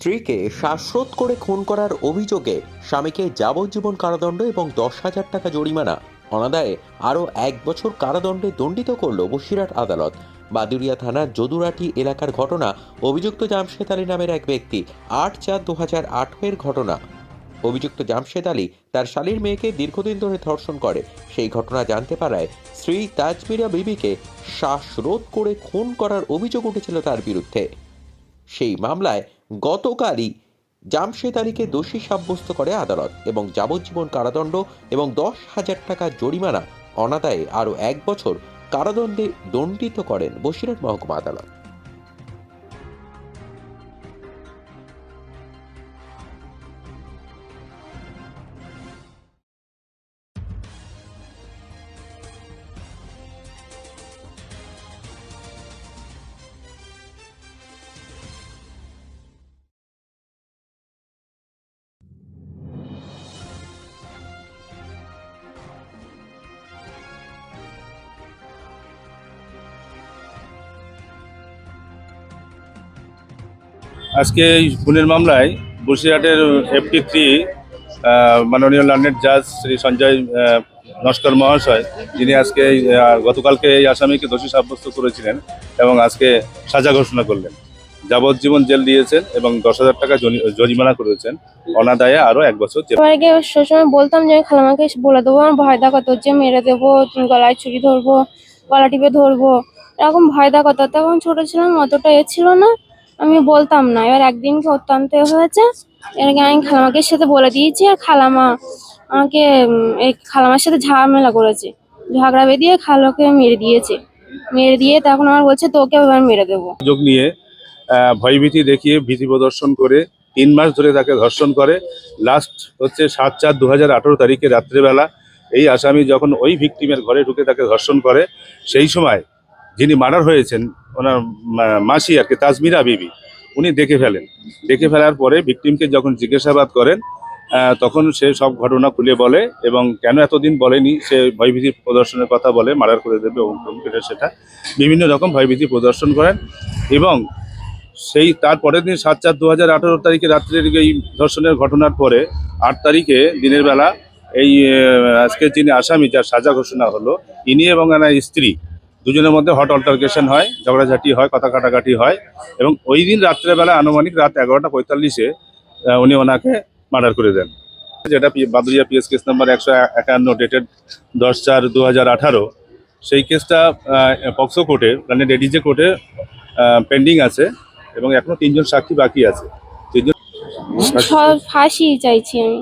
স্ত্রীকে শ্বাসরোধ করে খুন করার অভিযোগে স্বামীকে যাবজ্জীবন কারাদণ্ড এবং দশ হাজার টাকা জরিমানা। অনাদায়ে আরও এক বছর কারাদণ্ডে দণ্ডিত করল বসিরহাট আদালত। বাদুরিয়া থানার যদুরাটি এলাকার ঘটনা, অভিযুক্ত জামশেদ আলী নামের এক ব্যক্তি, আট চার দু হাজার আঠের ঘটনা। অভিযুক্ত জামশেদ আলী তার শালীর মেয়েকে দীর্ঘদিন ধরে ধর্ষণ করে। সেই ঘটনা জানতে পারায় স্ত্রী তাজমিরা বিবিকে শ্বাসরোধ করে খুন করার অভিযোগ উঠেছিল তার বিরুদ্ধে। সেই মামলায় গতকালই জামশেদ আলীকে দোষী সাব্যস্ত করে আদালত এবং যাবজ্জীবন কারাদণ্ড এবং দশ হাজার টাকা জরিমানা অনাদায়ে আরও এক বছর কারাদণ্ডে দণ্ডিত করেন বসিরহাট মহকুমা আদালত। আজকে এই খুনের মামলায় বসিরহাটের এফটি থ্রি মাননীয় লার্নেট জাজ শ্রী সঞ্জয় নস্কর মহাশয়, যিনি আজকে গতকালকে এই আসামিকে দোষী সাব্যস্ত করেছিলেন এবং আজকে সাজা ঘোষণা করলেন। যাবজ্জীবন জেল দিয়েছেন এবং দশ হাজার টাকা জরি- জরিমানা করেছেন। অনাদায়ে আরও এক বছর আগে সবসময় বলতাম যে খালামাকে বলে দেবো, আমার ভয় দেখাতো যে মেরে দেবো গলায় ছুরি ধরবো, গলা টিপে ধরবো, এরকম ভয় দেখাতো। তখন ছোট ছিলাম, অতটা এ ছিল না। আমি বলতাম না। এবার একদিনকে অত্যন্ত হয়েছে, এর আগে আমি খালামাকে সাথে বলে দিয়েছি, আর খালামা আমাকে এই খালামার সাথে ঝামেলা করেছে। ঝগড়া বেঁধিয়ে খালোকে মেরে দিয়েছে। মেরে দিয়ে তখন আমার বলছে, তোকে এবার মেরে দেবো। যোগ নিয়ে ভয়ভীতি দেখিয়ে ভীতি প্রদর্শন করে তিন মাস ধরে তাকে ধর্ষণ করে। লাস্ট হচ্ছে সাত চার দু হাজার আঠেরো তারিখে রাত্রেবেলা এই আসামি যখন ওই ভিকটিমের ঘরে ঢুকে তাকে ধর্ষণ করে, সেই সময় যিনি মার্ডার হয়েছেন ওনার মাসি আর কি, তাজমিরা বিবি, উনি দেখে ফেলেন। দেখে ফেলার পরে ভিকটিমকে যখন জিজ্ঞাসাবাদ করেন তখন সে সব ঘটনা খুলে বলে এবং কেন এতদিন বলেনি, সে ভয়ভীতি প্রদর্শনের কথা বলে, মার্ডার করে দেবে সেটা। বিভিন্ন রকম ভয়ভীতি প্রদর্শন করেন এবং সেই, তার পরের দিন সাত চার দু হাজার আঠেরো তারিখে রাত্রের এই ধর্ষণের ঘটনার পরে আট তারিখে দিনের বেলা এই আজকে যিনি আসামি, যার সাজা ঘোষণা হলো, ইনি এবং এনার স্ত্রী দুজনের মধ্যে হট অল্টারকেশন হয়, ঝগড়াঝাটি হয়, কথা কাটাকাটি হয় এবং ওই দিন রাত্রেবেলা আনুমানিক রাত এগারোটা পঁয়তাল্লিশে উনি ওনাকে মার্ডার করে দেন। যেটা বাদুরিয়া পিএস কেস নাম্বার একশো একান্ন ডেটেড দশ চার দু হাজার আঠারো, সেই কেসটা পক্সো কোর্টে মানে এডিজে কোর্টে পেন্ডিং আছে এবং এখনও তিনজন সাক্ষী বাকি আছে। তিনজন ফাঁসি চাইছি আমি।